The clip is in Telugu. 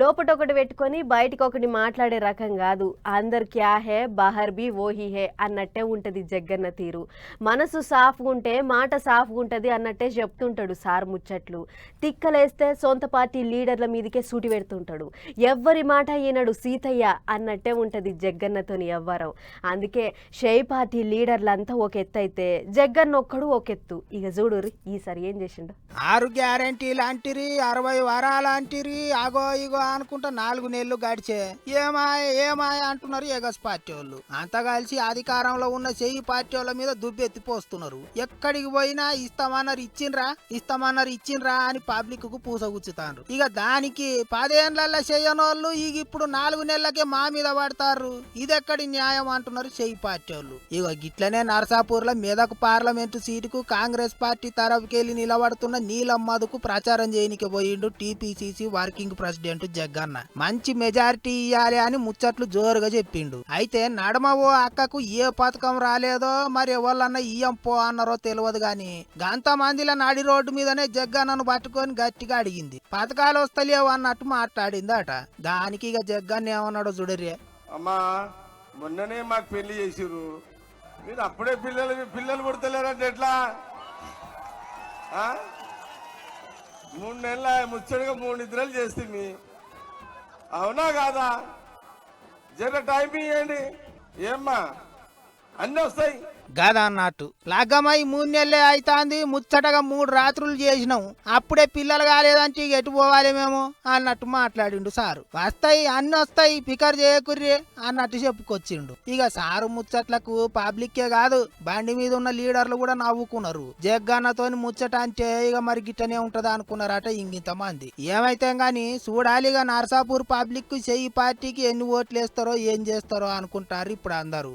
లోపట ఒకటి పెట్టుకొని బయటకు ఒకటి మాట్లాడే రకం కాదు. అందరు క్యా హే బహర్ బి ఓహి హే అన్నట్టే ఉంటుంది జగ్గన్న తీరు. మనసు సాఫ్గా ఉంటే మాట సాఫ్గా ఉంటుంది అన్నట్టే చెప్తుంటాడు సార్ ముచ్చట్లు. తిక్కలేస్తే సొంత పార్టీ లీడర్ల మీదకే సూటి పెడుతుంటాడు. ఎవ్వరి మాట ఈనాడు సీతయ్య అన్నట్టే ఉంటుంది జగ్గన్నతోని ఎవ్వరం. అందుకే షేయ్ పార్టీ లీడర్లంతా ఒక ఎత్తు అయితే జగ్గన్న ఒక్కడు ఒక ఎత్తు ఇక చూడు ఈసారి ఏం చేసిండు? ఆరు గ్యారంటీ లాంటిరి అరవై వరాలాంటిరి ఆగో ఇగో అనుకుంటా నాలుగు నెలలు గడిచే. ఏమాయ ఏమాయ అంటున్నారు ఎగస్ పార్టీ వాళ్ళు అంతా కలిసి అధికారంలో ఉన్న చెయ్యి పార్టీ వాళ్ళ మీద దుబ్బెత్తిపోస్తున్నారు ఎక్కడికి పోయినా ఇస్తామన్నారు ఇచ్చిండ్రా ఇస్తామన్నారు ఇచ్చిండ్రా అని పబ్లిక్కు పూసగుచ్చుతారు ఇక దానికి పదేళ్ళలో చెయ్యనోళ్ళు ఇక ఇప్పుడు నాలుగు నెలలకే మా మీద పడతారు ఇదెక్కడి న్యాయం అంటున్నారు చెయ్యి పార్టీ వాళ్ళు ఇక గిట్లనే నరసాపూర్లో మెదక్ పార్లమెంటు సీటుకు కాంగ్రెస్ పార్టీ తరఫుకెళ్ళి నిలబడుతున్న నీలం మధుకు ప్రచారం చేయనికి పోయిండు టీపీసీసీ వర్కింగ్ ప్రెసిడెంట్ జగ్గన్న మంచి మెజారిటీ ఇయ్యాలి అని ముచ్చట్లు జోరుగా చెప్పిండు. అయితే నడమ ఓ అక్కకు ఏ పథకం రాలేదో మరి ఎవరన్నా ఇయ్యం పో అన్నారో తెలియదు గాని గంత మందిల నడి రోడ్డు మీదనే జగ్గన్నను పట్టుకొని గట్టిగా అడిగింది. పథకాలు వస్తలేవు అన్నట్టు మాట్లాడిందట. దానికి ఇక జగ్గన్న ఏమన్నాడో చూడరే. అమ్మా మొన్ననే మాకు పెళ్ళి చేసిరు మీరు అప్పుడే పిల్లలు పిల్లలు పుడతలేరంటే ఎట్లా? మూడు నెలల ముచ్చటగా మూడు నిద్రలు చేస్తుంది అవునా కాదా? జర టైం ఇవ్వండి ఏమ్మా? అన్నీ వస్తాయి. గదా అన్నట్టు. లగ్గమై మూడు నెలలే అవుతాంది ముచ్చటగా మూడు రాత్రులు చేసినాం. అప్పుడే పిల్లలు కాలేదంటే ఇక ఎటు పోవాలి మేము? అన్నట్టు మాట్లాడిండు సారు. వస్తాయి అన్ని వస్తాయి పికర్ చేయకుర్రి అన్నట్టు చెప్పుకొచ్చిండు. ఇక సారు ముచ్చట్లకు పబ్లిక్కే కాదు బండి మీద ఉన్న లీడర్లు కూడా నవ్వుకున్నారు. జగ్గన్నతోని ముచ్చట అంటే ఇక మరి గిట్టనే ఉంటది అనుకున్నారట ఇంకింత మంది ఏమైతే గాని చూడాలి ఇక నర్సాపూర్ పబ్లిక్ చెయ్యి పార్టీకి ఎన్ని ఓట్లు వేస్తారో ఏం చేస్తారో అనుకుంటారు ఇప్పుడు అందరూ.